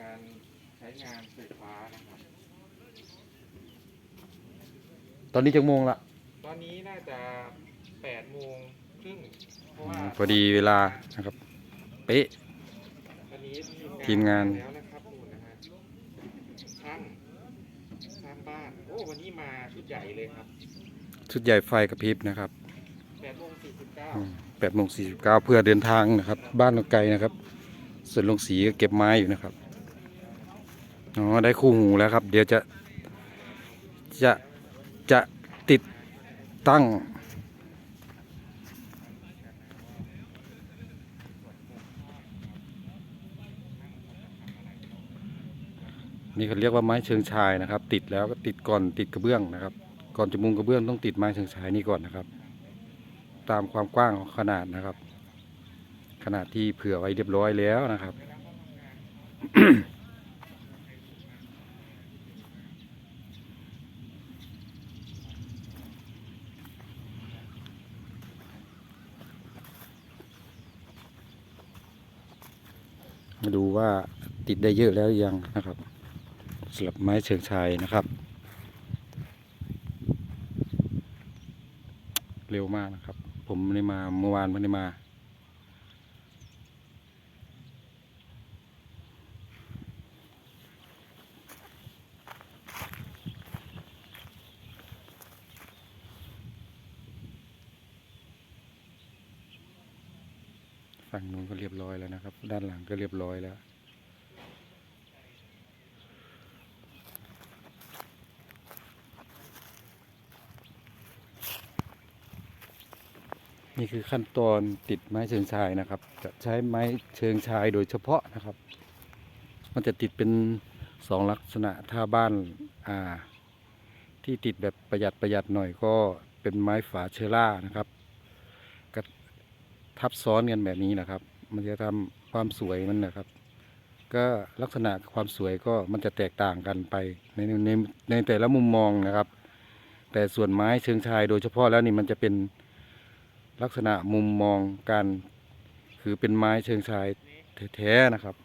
การใช้งานไฟฟ้านะครับ ตอนนี้จังโมงละตอนนี้น่าจะ8โมงครึ่งเพราะอืว่ามพอดีเวลานะครับ เป๊ะวันนี้ทีมงาน แล้วนะครับนู่นนะฮะช่างช่างบ้านโอ้วันนี้มาชุดใหญ่เลยครับชุดใหญ่ไฟกระพริบนะครับ8โมง49แปดโมงสี่สิบเก้าเพื่อเดินทางนะครับ บ้านเราไกลนะครับ ส่วนลงสีก็เก็บไม้อยู่นะครับ อ๋อได้คู่หูแล้วครับ เดี๋ยวจะจะจะติดตั้ง นี่เขาเรียกว่าไม้เชิงชายนะครับ ติดแล้วก็ติดก่อนติดกระเบื้องนะครับ ก่อนจะมุงกระเบื้องต้องติดไม้เชิงชายนี่ก่อนนะครับ ตามความกว้างของขนาดนะครับ ขนาดที่เผื่อไว้เรียบร้อยแล้วนะครับ ดูว่าติดได้เยอะแล้วยังนะครับสำหรับไม้เชิงชายนะครับ เร็วมากนะครับ ผมไม่ได้มาเมื่อวานไม่ได้มา ฝั่งนู้นก็เรียบร้อยแล้วนะครับ ด้านหลังก็เรียบร้อยแล้ว นี่คือขั้นตอนติดไม้เชิงชายนะครับ จะใช้ไม้เชิงชายโดยเฉพาะนะครับ มันจะติดเป็นสองลักษณะถ้าบ้านอ่าที่ติดแบบประหยัดประหยัดหน่อยก็เป็นไม้ฝาเชอร่านะครับ ทับซ้อนกันแบบนี้นะครับ มันจะทำความสวยมันนะครับ ก็ลักษณะความสวยก็มันจะแตกต่างกันไปในในในแต่ละมุมมองนะครับ แต่ส่วนไม้เชิงชายโดยเฉพาะแล้วนี่มันจะเป็นลักษณะมุมมองการคือเป็นไม้เชิงชายแท้ๆนะครับ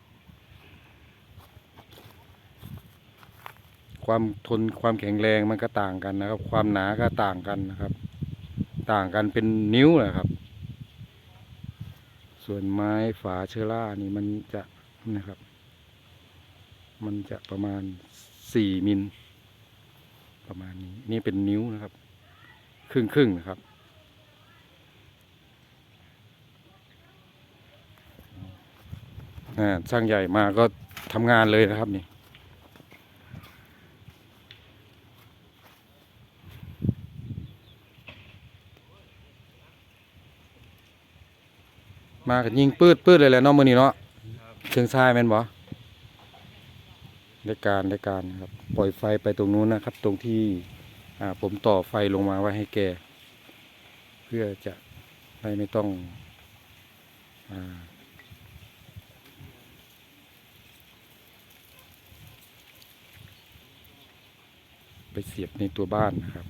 ความทนความแข็งแรงมันก็ต่างกันนะครับ ความหนาก็ต่างกันนะครับ ต่างกันเป็นนิ้วนะครับ ส่วนไม้ฝาเชอร่านี่มันจะนะครับ มันจะประมาณสี่มิลประมาณนี้ นี่เป็นนิ้วนะครับ ครึ่งครึ่งนะครับอ่าช่างใหญ่มาก็ทำงานเลยนะครับนี่ มากันยิงปืดปืดเลยแหละเนาะมือนี้เนาะเชิงชายแม่นบ่ได้การได้การครับ ปล่อยไฟไปตรงนู้นนะครับ ตรงที่อ่าผมต่อไฟลงมาไว้ให้แก เพื่อจะให้ไม่ต้องอ่าไปเสียบในตัวบ้านนะครับ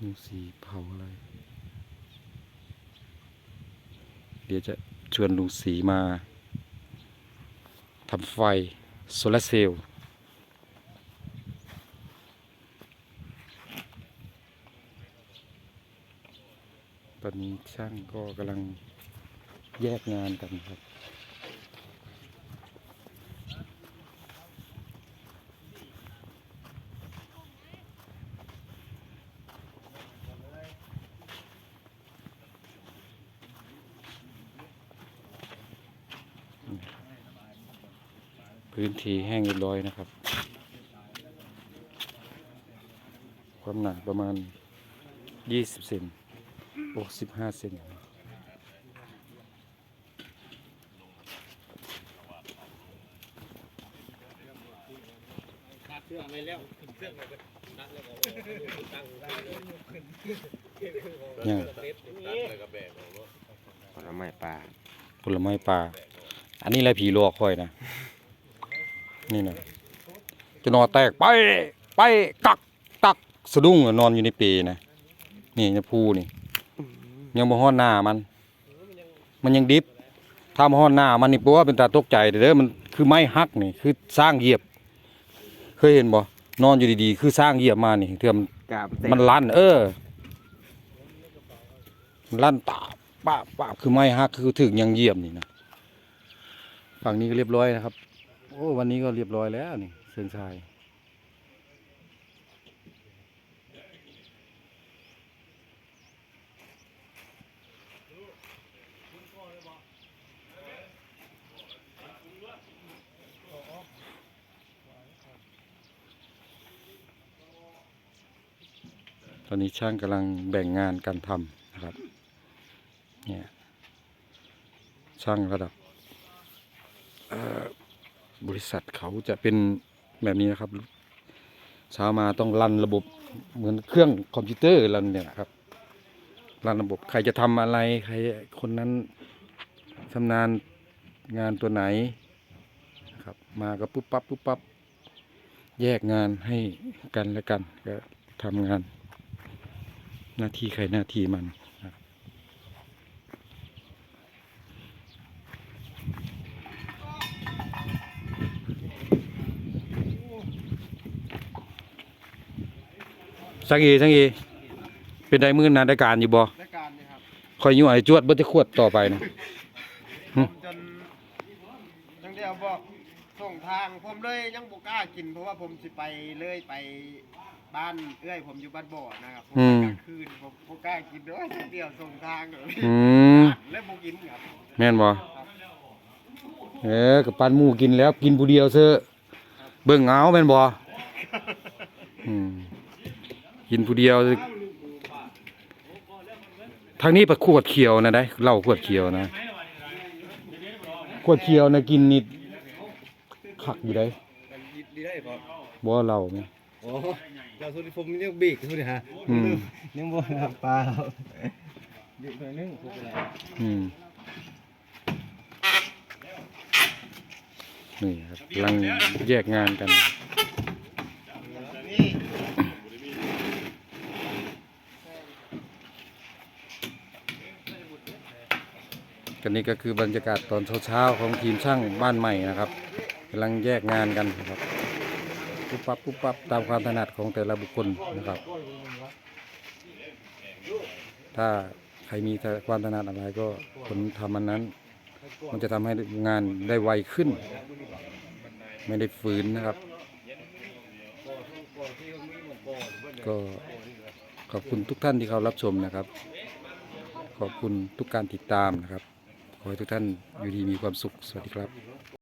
ลุงสี เผาอะไร เดี๋ยวจะชวนลุงสีมาทำไฟโซลาร์เซลล์ตอนนี้ช่างก็กำลังแยกงานกันครับ พื้นที่แห้งเรียบร้อยนะครับ ความหนาประมาณ 20 เซนโอ้15เซนนัดเครื่องไปแล้วขึ้นเครื่องไปก็นัดแล้วก็ตั้งได้เลยเนี่ยผลไม้ป่าผลไม้ป่า อันนี้อะไรผีหลอกค่อยนะ นี่นะจะนอนแตกไปไปกักตักสะดุ้งอะนอนอยู่ในเปลนะนี่ในภูนี่ ยังบ่ฮอดหน้ามัน มันยังดิบถ้ามาฮอดหน้ามันนี่ปัวาเป็นตาตกใจเด้อมันคือไม้หักนี่คือสร้างเหยียบ เคยเห็นบ่นอนอยู่ดีๆ คือสร้างเหยียบมานี่เทื่อมันกาบมันลั่น เออมันลั่นตาบปาบปาบคือไม้หักคือถึงยังเหยียบนี่นะฝั่งนี้ก็เรียบร้อยนะครับ โอ้ วันนี้ก็เรียบร้อยแล้วนี่เชิงชาย ตอนนี้ช่างกำลังแบ่งงานการทำนะครับ เนี่ย ช่างระดับ บริษัทเขาจะเป็นแบบนี้นะครับ เช้ามาต้องรันระบบเหมือนเครื่องคอมพิวเตอร์รันเนี่ยนะครับรันระบบใครจะทำอะไรใครคนนั้นชำนาญงานตัวไหนนะครับมาก็ปุ๊บปั๊บปุ๊บปั๊บแยกงานให้กันและกันก็ทำงาน หน้าที่ใครหน้าที่มันนะครับ สังเอสังเอเป็นได้มือนาได้การอยู่บ่รายการนี่ครับคอยอยู่ไอ้จวดบ่จะขวดต่อไปนะ หึ ผมจนจังเดียวบอกส่งทางผมเลยยังบ่กล้ากิน เพราะว่าผมสิไปเลยไปบ้านเอื้อยผมอยู่บ้านบ่อนะครับผมไปกลางคืนผมบ่กล้ากินเด้อจังเดียวส่งทางเลยอืมแล้วบ่กินครับแม่นบ่เออกับปันหมูกินแล้ว กินผู้เดียวเซอะเบิ่งเอาแม่นบ่อืม กินผู้เดียว ทางนี้ไปขวดเขียวนะได้เหล้าขวดเขียวนะขวดเขียวนะกินนิดคักอยู่ได้ดีได้พอบ่เหล้าแม่โอ้เราสุดผมยังบีกสุดฮะอืมยังบ่ครับปลาบีกหน่อยนึงพวกอะไรอืมนี่ครับกำลังแยกงานกันนี่ กันนี้ก็คือบรรยากาศตอนเช้าๆของทีมช่างบ้านใหม่นะครับกำลังแยกงานกันนะครับปุ๊บปั๊บปุ๊บปั๊บตามความถนัดของแต่ละบุคคลนะครับ ถ้าใครมีความถนัดอะไรก็คนทำมันนั้น มันจะทำให้งานได้ไวขึ้น ไม่ได้ฝืนนะครับ ก็ขอบคุณทุกท่านที่เขารับชมนะครับ ขอบคุณทุกการติดตามนะครับ ขอให้ทุกท่านอยู่ดีมีความสุข สวัสดีครับ